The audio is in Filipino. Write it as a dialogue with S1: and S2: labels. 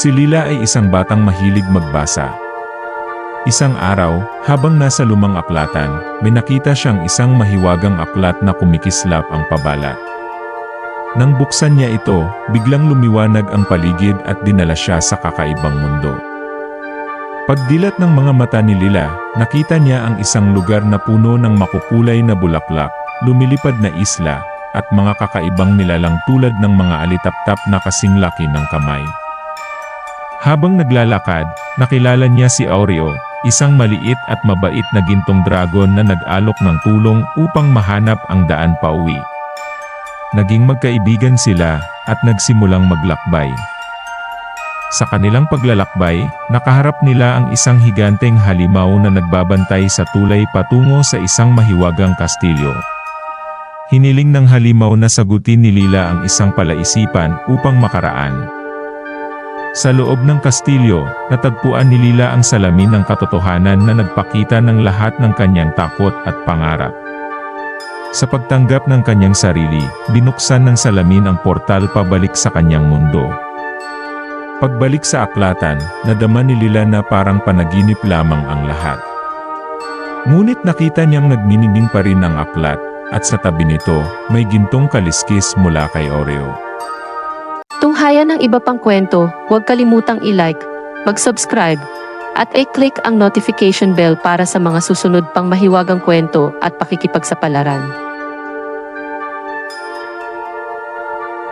S1: Si Lila ay isang batang mahilig magbasa. Isang araw, habang nasa lumang aklatan, may nakita siyang isang mahiwagang aklat na kumikislap ang pabalat. Nang buksan niya ito, biglang lumiwanag ang paligid at dinala siya sa kakaibang mundo. Pagdilat ng mga mata ni Lila, nakita niya ang isang lugar na puno ng makukulay na bulaklak, lumilipad na isla, at mga kakaibang nilalang tulad ng mga alitaptap na kasing laki ng kamay. Habang naglalakad, nakilala niya si Aureo, isang maliit at mabait na gintong dragon na nag-alok ng tulong upang mahanap ang daan pauwi. Naging magkaibigan sila at nagsimulang maglakbay. Sa kanilang paglalakbay, nakaharap nila ang isang higanteng halimaw na nagbabantay sa tulay patungo sa isang mahiwagang kastilyo. Hiniling ng halimaw na sagutin ni Lila ang isang palaisipan upang makaraan. Sa loob ng kastilyo, natagpuan ni Lila ang salamin ng katotohanan na nagpakita ng lahat ng kanyang takot at pangarap. Sa pagtanggap ng kanyang sarili, binuksan ng salamin ang portal pabalik sa kanyang mundo. Pagbalik sa aklatan, nadama ni Lila na parang panaginip lamang ang lahat. Ngunit nakita niyang nagniningning pa rin ang aklat, at sa tabi nito, may gintong kaliskis mula kay Oreo.
S2: Tunghayan ng iba pang kwento, huwag kalimutang i-like, mag-subscribe, at i-click ang notification bell para sa mga susunod pang mahiwagang kwento at pakikipagsapalaran.